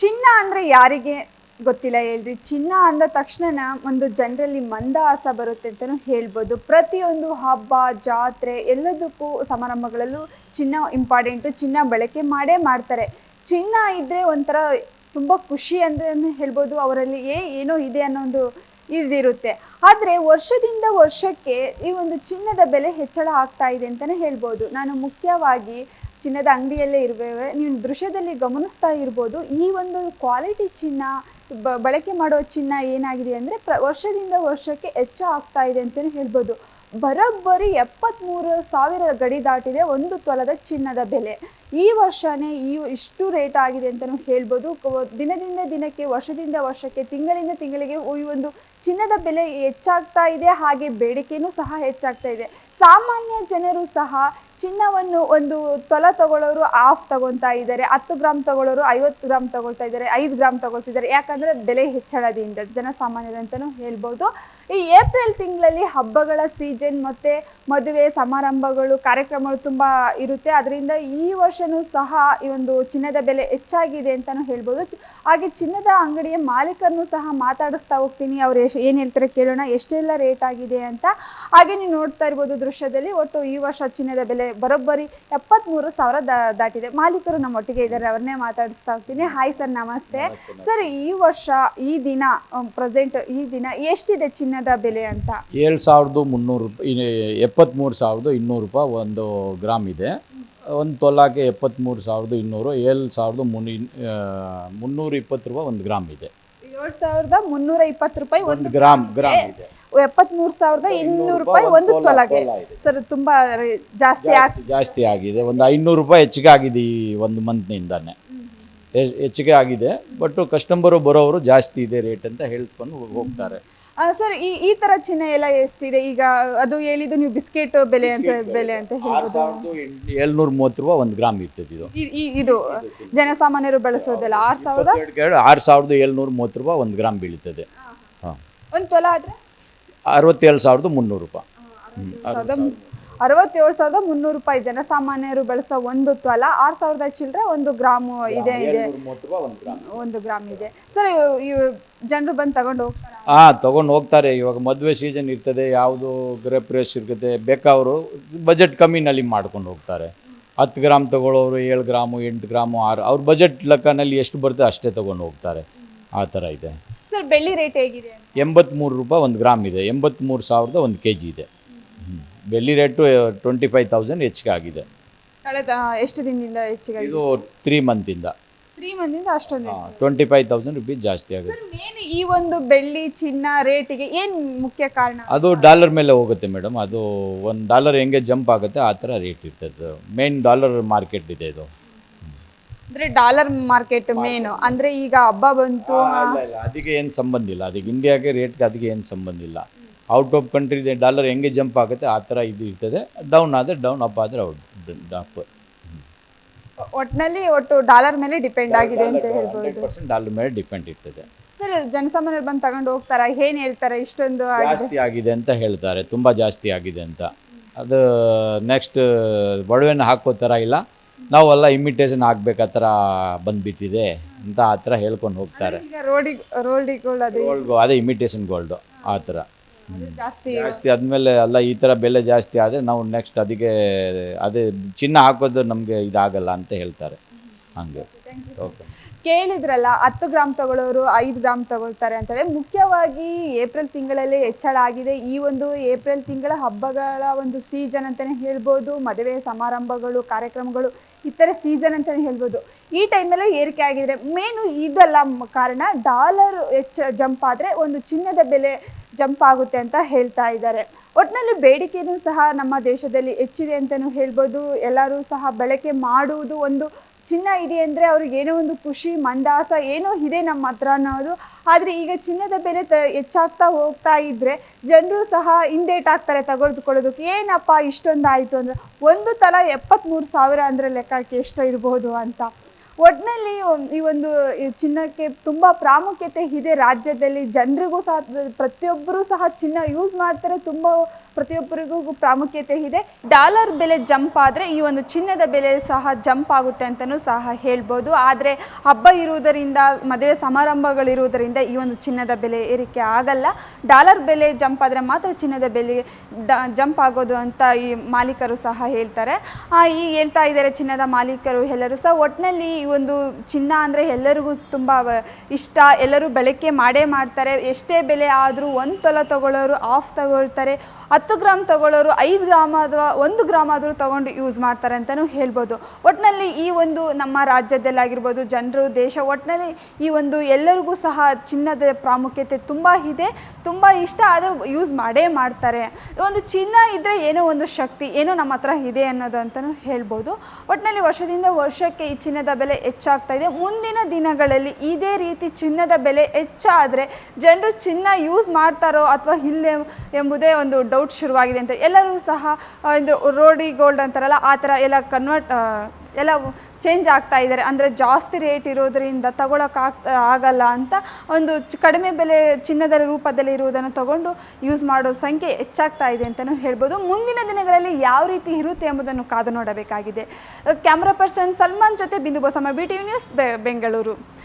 ಚಿನ್ನ ಅಂದ್ರೆ ಯಾರಿಗೆ ಗೊತ್ತಿಲ್ಲ ಹೇಳ್ರಿ. ಚಿನ್ನ ಅಂದ ತಕ್ಷಣ ಒಂದು ಜನರಲ್ಲಿ ಮಂದಹಾಸ ಬರುತ್ತೆ ಅಂತಲೂ ಹೇಳ್ಬೋದು. ಪ್ರತಿಯೊಂದು ಹಬ್ಬ, ಜಾತ್ರೆ ಎಲ್ಲದಕ್ಕೂ ಸಮಾರಂಭಗಳಲ್ಲೂ ಚಿನ್ನ ಇಂಪಾರ್ಟೆಂಟು ಚಿನ್ನ ಬಳಕೆ ಮಾಡೇ ಮಾಡ್ತಾರೆ. ಚಿನ್ನ ಇದ್ರೆ ಒಂಥರ ತುಂಬ ಖುಷಿ ಅಂತ ಹೇಳ್ಬೋದು ಅವರಲ್ಲಿ ಏ ಏನೋ ಇದೆ ಅನ್ನೋ ಒಂದು ಇದಿರುತ್ತೆ. ಆದರೆ ವರ್ಷದಿಂದ ವರ್ಷಕ್ಕೆ ಈ ಒಂದು ಚಿನ್ನದ ಬೆಲೆ ಹೆಚ್ಚಳ ಆಗ್ತಾ ಇದೆ ಅಂತಲೇ ಹೇಳ್ಬೋದು. ನಾನು ಮುಖ್ಯವಾಗಿ ಚಿನ್ನದ ಅಂಗಡಿಯಲ್ಲೇ ಇರುವೆ ನೀವು ದೃಶ್ಯದಲ್ಲಿ ಗಮನಿಸ್ತಾ ಇರ್ಬೋದು, ಈ ಒಂದು ಕ್ವಾಲಿಟಿ ಚಿನ್ನ, ಬ, ಬಳಕೆ ಮಾಡೋ ಚಿನ್ನ ಏನಾಗಿದೆ ಅಂದರೆ ಪ್ರ, ವರ್ಷದಿಂದ ವರ್ಷಕ್ಕೆ ಹೆಚ್ಚು ಆಗ್ತಾ ಇದೆ ಅಂತಲೇ ಹೇಳ್ಬೋದು. ಬರೋಬ್ಬರಿ ಎಪ್ಪತ್ತ್ಮೂರು ಸಾವಿರ ಗಡಿ ದಾಟಿದೆ ಒಂದು ತೊಲದ ಚಿನ್ನದ ಬೆಲೆ. ಈ ವರ್ಷನೇ ಈ ಇಷ್ಟು ರೇಟ್ ಆಗಿದೆ ಅಂತಲೂ ಹೇಳ್ಬೋದು. ದಿನದಿಂದ ದಿನಕ್ಕೆ, ವರ್ಷದಿಂದ ವರ್ಷಕ್ಕೆ, ತಿಂಗಳಿಂದ ತಿಂಗಳಿಗೆ ಈ ಒಂದು ಚಿನ್ನದ ಬೆಲೆ ಹೆಚ್ಚಾಗ್ತಾ ಇದೆ. ಹಾಗೆ ಬೇಡಿಕೆಯೂ ಸಹ ಹೆಚ್ಚಾಗ್ತಾ ಇದೆ. ಸಾಮಾನ್ಯ ಜನರು ಸಹ ಚಿನ್ನವನ್ನು ಒಂದು ತೊಲ ತಗೊಳ್ಳೋರು ಆಫ್ ತಗೊತಾ ಇದ್ದಾರೆ. ಹತ್ತು ಗ್ರಾಮ್ ತಗೊಳ್ಳೋರು ಐವತ್ತು ಗ್ರಾಮ್ ತಗೊಳ್ತಾ ಇದ್ದಾರೆ. ಐದು ಗ್ರಾಮ್ ತಗೊಳ್ತಿದ್ದಾರೆ ಯಾಕಂದ್ರೆ ಬೆಲೆ ಹೆಚ್ಚಳದಿಂದ ಜನಸಾಮಾನ್ಯರಂತಲೂ ಹೇಳ್ಬೋದು. ಈ ಏಪ್ರಿಲ್ ತಿಂಗಳಲ್ಲಿ ಹಬ್ಬಗಳ ಸೀಸನ್ ಮತ್ತೆ ಮದುವೆ, ಸಮಾರಂಭಗಳು, ಕಾರ್ಯಕ್ರಮಗಳು ತುಂಬ ಇರುತ್ತೆ. ಅದರಿಂದ ಈ ವರ್ಷನೂ ಸಹ ಈ ಒಂದು ಚಿನ್ನದ ಬೆಲೆ ಹೆಚ್ಚಾಗಿದೆ ಅಂತಾನು ಹೇಳ್ಬೋದು. ಹಾಗೆ ಚಿನ್ನದ ಅಂಗಡಿಯ ಮಾಲೀಕರನ್ನು ಸಹ ಮಾತಾಡಿಸ್ತಾ ಹೋಗ್ತೀನಿ. ಅವ್ರು ಎಷ್ಟು ಏನು ಹೇಳ್ತಾರೆ ಕೇಳೋಣ. ಎಷ್ಟೆಲ್ಲ ರೇಟ್ ಆಗಿದೆ ಅಂತ. ಹಾಗೆ ನೀವು ನೋಡ್ತಾ ಇರ್ಬೋದು ದೃಶ್ಯದಲ್ಲಿ ಒಟ್ಟು ಈ ವರ್ಷ ಚಿನ್ನದ ಬೆಲೆ ಬರೋಬ್ಬರಿ ಎಪ್ಪತ್ತ್ಮೂರು ಸಾವಿರ ದಾಟಿದೆ. ಮಾಲೀಕರು ನಮ್ಮ ಒಟ್ಟಿಗೆ ಇದ್ದಾರೆ. ಅವ್ರನ್ನೇ ಮಾತಾಡಿಸ್ತಾ ಹೋಗ್ತೀನಿ. ಹಾಯ್ ಸರ್ ನಮಸ್ತೆ. ಸರ್ ಈ ವರ್ಷ ಈ ದಿನ ಪ್ರೆಸೆಂಟ್ ಈ ದಿನ ಎಷ್ಟಿದೆ ಚಿನ್ನದ ಬೆಲೆ ಅಂತ? ಏಳು ಸಾವಿರದ ಮುನ್ನೂರು ರೂಪಾಯಿ ಎಪ್ಪತ್ತ್ಮೂರು ಸಾವಿರದ ಇನ್ನೂರು ರೂಪಾಯಿ ಒಂದು ಗ್ರಾಮ್ ಇದೆ. ಒಂದು ತೊಲಾಕೆ ಎಪ್ಪತ್ತ್ಮೂರು ಸಾವಿರದ ಇನ್ನೂರು ಏಳು ಸಾವಿರದ ಮುನ್ನಿ ಮುನ್ನೂರ ಇಪ್ಪತ್ತು ರೂಪಾಯಿ ಒಂದು ಗ್ರಾಮ್ ಇದೆ. ಏಳು ಸಾವಿರದ ಮುನ್ನೂರ ಇಪ್ಪತ್ತು ರೂಪಾಯಿ ಒಂದು ಗ್ರಾಮ್ ಗ್ರಾಮ್ ಇದೆ. ಎಪ್ಪತ್ಮೂರು ಸಾವಿರದ ಇನ್ನೂರು ರೂಪಾಯಿ ಒಂದು ತೊಲಾಗೆ. ಸರ್ ತುಂಬಾ ಜಾಸ್ತಿ ಆಗಿ ಜಾಸ್ತಿ ಆಗಿದೆ. ಒಂದು ಐನೂರು ರೂಪಾಯಿ ಹೆಚ್ಚಿಗೆ ಆಗಿದೆ ಈ ಒಂದು ಮಂತ್ನಿಂದಾನೆ. ಹೆಚ್ಚಿಗೆ ಆಗಿದೆ ಬಟ್ ಕಸ್ಟಮರು ಬರೋವರು ಜಾಸ್ತಿ ಇದೆ ರೇಟ್ ಅಂತ ಹೇಳ್ಕೊಂಡು ಹೋಗ್ತಾರೆ. ಸರ್ ಈ ಈ ತರ ಚಿನ್ನ ಎಲ್ಲ ಎಷ್ಟಿದೆ? ಈಗ ಅದು ಹೇಳಿದ್ದು ನೀವು ಬಿಸ್ಕೆಟ್ ಬೆಲೆ ಅಂತ ಬೆಲೆ. ಅಂತ ಹೇಳ್ಬೋದು. ಏಳ್ನೂರ ಮೂವತ್ತು ರೂಪಾಯಿ ಒಂದು ಗ್ರಾಮ್ ಇರ್ತದೆ ಇದು. ಈ- ಇದು ಜನಸಾಮಾನ್ಯರು ಬಳಸೋದಲ್ಲ ಆರ್ ಸಾವಿರದ? ಆರು ಸಾವಿರದ ಏಳ್ನೂರ ಮೂವತ್ತು ರೂಪಾಯಿ ಒಂದು ಗ್ರಾಮ್ ಬೀಳ್ತದೆ ಹಾಂ. ಒಂದು ತೊಲ ಆದ್ರೆ? ಅರವತ್ತೇಳು ಸಾವಿರದ ಮುನ್ನೂರು ರೂಪಾಯಿ. ಸಾವಿರದ ಅರವತ್ತೇಳು ಸಾವಿರದ ಮುನ್ನೂರು ರೂಪಾಯಿ ಜನಸಾಮಾನ್ಯರು ಬಳಸೋ ಒಂದು ತೊಲ ಆರ್ ಸಾವಿರದ ಚಿಲ್ಲರೆ ಒಂದು ಗ್ರಾಮು ಇದೆ ಇದೆ. ಒಂದು ಗ್ರಾಮ್. ಇದೆ. ಸರ್ ಜನರು ಬಂದು ತಗೊಂಡು ಹೋಗ್ತಾರೆ? ಹಾಂ ತೊಗೊಂಡು ಹೋಗ್ತಾರೆ. ಇವಾಗ ಮದುವೆ ಸೀಸನ್ ಇರ್ತದೆ ಯಾವುದು ಗ್ರೇಪ್ ರೇಸ್ ಇರ್ತದೆ ಬೇಕಾವರು ಬಜೆಟ್ ಕಮ್ಮಿನಲ್ಲಿ ಮಾಡ್ಕೊಂಡು ಹೋಗ್ತಾರೆ. ಹತ್ತು ಗ್ರಾಮ್ ತಗೊಳ್ಳೋರು ಏಳು ಗ್ರಾಮು ಎಂಟು ಗ್ರಾಮು ಆರು ಅವ್ರ ಬಜೆಟ್ ಲೆಕ್ಕನಲ್ಲಿ ಎಷ್ಟು ಬರುತ್ತೆ ಅಷ್ಟೇ ತಗೊಂಡು ಹೋಗ್ತಾರೆ. ಆ ಥರ ಇದೆ. ಸರ್ ಬೆಳ್ಳಿ ರೇಟ್ ಹೇಗಿದೆ ಎಂಬತ್ತ್ಮೂರು ರೂಪಾಯಿ ಒಂದು ಗ್ರಾಮ್ ಇದೆ. ಎಂಬತ್ತ್ಮೂರು ಸಾವಿರದ ಒಂದು ಕೆ ಜಿ ಇದೆ. ಹ್ಮ್. ಬೆಳ್ಳಿ ರೇಟು ಟ್ವೆಂಟಿ ಫೈವ್ ತೌಸಂಡ್ ಹೆಚ್ಚಿಗೆ ಆಗಿದೆ. ಕಳೆದ ಎಷ್ಟು ದಿನದಿಂದ ಹೆಚ್ಚಿಗೆ ಇದು ತ್ರೀ ಮಂತಿಂದ ತ್ರೀ ಮಂದಿಂದ ಅಷ್ಟೊಂದು ಟ್ವೆಂಟಿ ಫೈವ್ ತೌಸಂಡ್ ರುಪೀಸ್ ಜಾಸ್ತಿ ಆಗುತ್ತೆ. ಮೇನ್ ಈ ಒಂದು ಬೆಳ್ಳಿ ಚಿನ್ನ ರೇಟಿಗೆ ಏನು ಮುಖ್ಯ ಕಾರಣ? ಅದು ಡಾಲರ್ ಮೇಲೆ ಹೋಗುತ್ತೆ ಮೇಡಮ್ ಅದು ಒಂದು ಡಾಲರ್ ಹೆಂಗೆ ಜಂಪ್ ಆಗುತ್ತೆ ಆ ಥರ ರೇಟ್ ಇರ್ತದೆ. ಮೇನ್ ಡಾಲರ್ ಮಾರ್ಕೆಟ್ ಇದೆ ಇದು. ಅಂದ್ರೆ ಡಾಲರ್ ಮಾರ್ಕೆಟ್ ಮೇನ್ ಅಂದ್ರೆ ಈಗ ಹಬ್ಬ ಬಂತು ಇಲ್ಲ ಇಲ್ಲ ಅದಕ್ಕೆ ಏನು ಸಂಬಂಧ ಇಲ್ಲ. ಅದಕ್ಕೆ ಇಂಡಿಯಾಗೆ ರೇಟ್ಗೆ ಅದಕ್ಕೆ ಏನು ಸಂಬಂಧ ಇಲ್ಲ. ಔಟ್ ಆಫ್ ಕಂಟ್ರಿ ಡಾಲರ್ ಹೆಂಗೆ ಜಂಪ್ ಆಗುತ್ತೆ ಆ ಥರ ಇದು ಇರ್ತದೆ. ಡೌನ್ ಆದರೆ ಡೌನ್ ಅಪ್ ಆದರೆ ಔಟ್ ಅಪ್ ಒಟ್ನಲ್ಲಿ ಒಟ್ಟು ಡಾಲರ್ ಮೇಲೆ ಡಿಪೆಂಡ್ ಆಗಿದೆ ಅಂತ ಹೇಳ್ಬೋದು. ಪರ್ಸೆಂಟ್ ಡಾಲರ್ ಮೇಲೆ ಡಿಪೆಂಡ್ ಇರ್ತದೆ. ಸರ್ ಜನಸಾಮಾನ್ಯರು ಬಂದು ತಗೊಂಡು ಹೋಗ್ತಾರೆ? ಏನ್ ಹೇಳ್ತಾರೆ? ಇಷ್ಟೊಂದು ಜಾಸ್ತಿ ಆಗಿದೆ ಅಂತ ಹೇಳ್ತಾರೆ. ತುಂಬಾ ಜಾಸ್ತಿ ಆಗಿದೆ ಅಂತ. ಅದು ನೆಕ್ಸ್ಟ್ ಒಡವೆನ ಹಾಕೋ ತರ ಇಲ್ಲ. ನಾವೆಲ್ಲ ಇಮಿಟೇಷನ್ ಹಾಕ್ಬೇಕು ಆ ಥರ ಬಂದ್ಬಿಟ್ಟಿದೆ ಅಂತ ಆ ಥರ ಹೇಳ್ಕೊಂಡು ಹೋಗ್ತಾರೆ. ಈಗ ಅದು. ಗೋಲ್ಡ್ ಅದೇ ಇಮಿಟೇಷನ್ ಗೋಲ್ಡು ಆ ಥರ ಜಾಸ್ತಿ ಜಾಸ್ತಿ ಆದಮೇಲೆ ಅಲ್ಲ ಈ ಥರ ಬೆಲೆ ಜಾಸ್ತಿ ಆದರೆ ನಾವು ನೆಕ್ಸ್ಟ್ ಅದಕ್ಕೆ ಅದೇ ಚಿನ್ನ ಹಾಕೋದು ನಮಗೆ ಇದಾಗಲ್ಲ ಅಂತ ಹೇಳ್ತಾರೆ. ಹಂಗೆ. ಓಕೆ ಕೇಳಿದ್ರಲ್ಲ ಹತ್ತು ಗ್ರಾಮ್ ತಗೊಳ್ಳೋರು ಐದು ಗ್ರಾಮ್ ತಗೊಳ್ತಾರೆ ಅಂತೇಳಿ ಮುಖ್ಯವಾಗಿ ಏಪ್ರಿಲ್ ತಿಂಗಳಲ್ಲಿ ಹೆಚ್ಚಳ ಆಗಿದೆ. ಈ ಒಂದು ಏಪ್ರಿಲ್ ತಿಂಗಳ ಹಬ್ಬಗಳ ಒಂದು ಸೀಸನ್ ಅಂತಲೇ ಹೇಳ್ಬೋದು ಮದುವೆ ಸಮಾರಂಭಗಳು ಕಾರ್ಯಕ್ರಮಗಳು ಇತರ ಸೀಸನ್ ಅಂತಲೇ ಹೇಳ್ಬೋದು. ಈ ಟೈಮಲ್ಲಿ ಏರಿಕೆ ಆಗಿದೆ. ಮೇನು ಇದಲ್ಲ ಕಾರಣ ಡಾಲರ್ ಹೆಚ್ಚ ಜಂಪ್ ಆದರೆ ಒಂದು ಚಿನ್ನದ ಬೆಲೆ ಜಂಪ್ ಆಗುತ್ತೆ ಅಂತ ಹೇಳ್ತಾ ಇದ್ದಾರೆ. ಒಟ್ಟಿನಲ್ಲಿ ಬೇಡಿಕೆನೂ ಸಹ ನಮ್ಮ ದೇಶದಲ್ಲಿ ಹೆಚ್ಚಿದೆ ಅಂತಲೂ ಹೇಳ್ಬೋದು. ಎಲ್ಲರೂ ಸಹ ಬಳಕೆ ಮಾಡುವುದು ಒಂದು ಚಿನ್ನ ಇದೆ ಅಂದರೆ ಅವ್ರಿಗೆ ಏನೋ ಒಂದು ಖುಷಿ, ಮಂದಾಸ ಏನೋ ಇದೆ ನಮ್ಮ ಹತ್ರ ಅನ್ನೋದು. ಆದರೆ ಈಗ ಚಿನ್ನದ ಬೆಲೆ ತ ಹೆಚ್ಚಾಗ್ತಾ ಹೋಗ್ತಾ ಇದ್ದರೆ ಜನರು ಸಹ ಹಿಂದೇಟ್ ಆಗ್ತಾರೆ ತಗೊಳ್ದುಕೊಳ್ಳೋದಕ್ಕೆ. ಏನಪ್ಪ ಇಷ್ಟೊಂದು ಆಯಿತು ಅಂದರೆ ಒಂದು ತಲ ಎಪ್ಪತ್ತ್ಮೂರು ಸಾವಿರ ಅಂದರೆ ಲೆಕ್ಕಕ್ಕೆ ಎಷ್ಟು ಇರ್ಬೋದು ಅಂತ. ಒಟ್ಟಿನಲ್ಲಿ ಈ ಒಂದು ಚಿನ್ನಕ್ಕೆ ತುಂಬ ಪ್ರಾಮುಖ್ಯತೆ ಇದೆ ರಾಜ್ಯದಲ್ಲಿ. ಜನರಿಗೂ ಸಹ ಪ್ರತಿಯೊಬ್ಬರೂ ಸಹ ಚಿನ್ನ ಯೂಸ್ ಮಾಡ್ತಾರೆ. ತುಂಬ ಪ್ರತಿಯೊಬ್ಬರಿಗೂ ಪ್ರಾಮುಖ್ಯತೆ ಇದೆ. ಡಾಲರ್ ಬೆಲೆ ಜಂಪ್ ಆದರೆ ಈ ಒಂದು ಚಿನ್ನದ ಬೆಲೆ ಸಹ ಜಂಪ್ ಆಗುತ್ತೆ ಅಂತಲೂ ಸಹ ಹೇಳ್ಬೋದು. ಆದರೆ ಹಬ್ಬ ಇರುವುದರಿಂದ, ಮದುವೆ ಸಮಾರಂಭಗಳಿರುವುದರಿಂದ ಈ ಒಂದು ಚಿನ್ನದ ಬೆಲೆ ಏರಿಕೆ ಆಗಲ್ಲ. ಡಾಲರ್ ಬೆಲೆ ಜಂಪ್ ಆದರೆ ಮಾತ್ರ ಚಿನ್ನದ ಬೆಲೆ ಜಂಪ್ ಆಗೋದು ಅಂತ ಈ ಮಾಲೀಕರು ಸಹ ಹೇಳ್ತಾರೆ. ಈ ಹೇಳ್ತಾ ಇದ್ದಾರೆ ಚಿನ್ನದ ಮಾಲೀಕರು ಎಲ್ಲರೂ ಸಹ. ಒಟ್ಟಿನಲ್ಲಿ ಒಂದು ಚಿನ್ನ ಅಂದರೆ ಎಲ್ಲರಿಗೂ ತುಂಬ ಇಷ್ಟ. ಎಲ್ಲರೂ ಬಳಕೆ ಮಾಡೇ ಮಾಡ್ತಾರೆ. ಎಷ್ಟೇ ಬೆಲೆ ಆದರೂ ಒಂದು ತೊಲ ತಗೊಳ್ಳೋರು ಆಫ್ ತಗೊಳ್ತಾರೆ. ಹತ್ತು ಗ್ರಾಮ್ ತಗೊಳ್ಳೋರು ಐದು ಗ್ರಾಮ್ ಅಥವಾ ಒಂದು ಗ್ರಾಮ್ ಆದರೂ ತೊಗೊಂಡು ಯೂಸ್ ಮಾಡ್ತಾರೆ ಅಂತಲೂ ಹೇಳ್ಬೋದು. ಒಟ್ಟಿನಲ್ಲಿ ಈ ಒಂದು ನಮ್ಮ ರಾಜ್ಯದಲ್ಲಾಗಿರ್ಬೋದು, ಜನರು, ದೇಶ ಒಟ್ಟಿನಲ್ಲಿ ಈ ಒಂದು ಎಲ್ಲರಿಗೂ ಸಹ ಚಿನ್ನದ ಪ್ರಾಮುಖ್ಯತೆ ತುಂಬ ಇದೆ. ತುಂಬ ಇಷ್ಟ ಆದರೆ ಯೂಸ್ ಮಾಡೇ ಮಾಡ್ತಾರೆ. ಒಂದು ಚಿನ್ನ ಇದ್ದರೆ ಏನೋ ಒಂದು ಶಕ್ತಿ, ಏನೋ ನಮ್ಮ ಹತ್ರ ಇದೆ ಅನ್ನೋದು ಅಂತಲೂ ಹೇಳ್ಬೋದು. ಒಟ್ಟಿನಲ್ಲಿ ವರ್ಷದಿಂದ ವರ್ಷಕ್ಕೆ ಈ ಚಿನ್ನದ ಬೆಲೆ ಹೆಚ್ಚಾಗ್ತಾ ಇದೆ. ಮುಂದಿನ ದಿನಗಳಲ್ಲಿ ಇದೇ ರೀತಿ ಚಿನ್ನದ ಬೆಲೆ ಹೆಚ್ಚಾದರೆ ಜನರು ಚಿನ್ನ ಯೂಸ್ ಮಾಡ್ತಾರೋ ಅಥವಾ ಇಲ್ಲೇ ಎಂಬುದೇ ಒಂದು ಡೌಟ್ ಶುರುವಾಗಿದೆ ಅಂತ. ಎಲ್ಲರೂ ಸಹ ಇದು ರೋಡಿ ಗೋಲ್ಡ್ ಅಂತಾರಲ್ಲ, ಆ ಥರ ಎಲ್ಲ ಕನ್ವರ್ಟ್ ಎಲ್ಲ ಚೇಂಜ್ ಆಗ್ತಾ ಇದ್ದಾರೆ. ಅಂದರೆ ಜಾಸ್ತಿ ರೇಟ್ ಇರೋದರಿಂದ ತಗೊಳಕ್ಕಾಗ್ತಾ ಆಗಲ್ಲ ಅಂತ ಒಂದು ಕಡಿಮೆ ಬೆಲೆ ಚಿನ್ನದ ರೂಪದಲ್ಲಿ ಇರುವುದನ್ನು ತಗೊಂಡು ಯೂಸ್ ಮಾಡೋ ಸಂಖ್ಯೆ ಹೆಚ್ಚಾಗ್ತಾ ಇದೆ ಅಂತಲೂ ಹೇಳ್ಬೋದು. ಮುಂದಿನ ದಿನಗಳಲ್ಲಿ ಯಾವ ರೀತಿ ಇರುತ್ತೆ ಎಂಬುದನ್ನು ಕಾದು ನೋಡಬೇಕಾಗಿದೆ. ಕ್ಯಾಮ್ರಾ ಪರ್ಸನ್ ಸಲ್ಮಾನ್ ಜೊತೆ Bindu Basamma B T V news Bengaluru.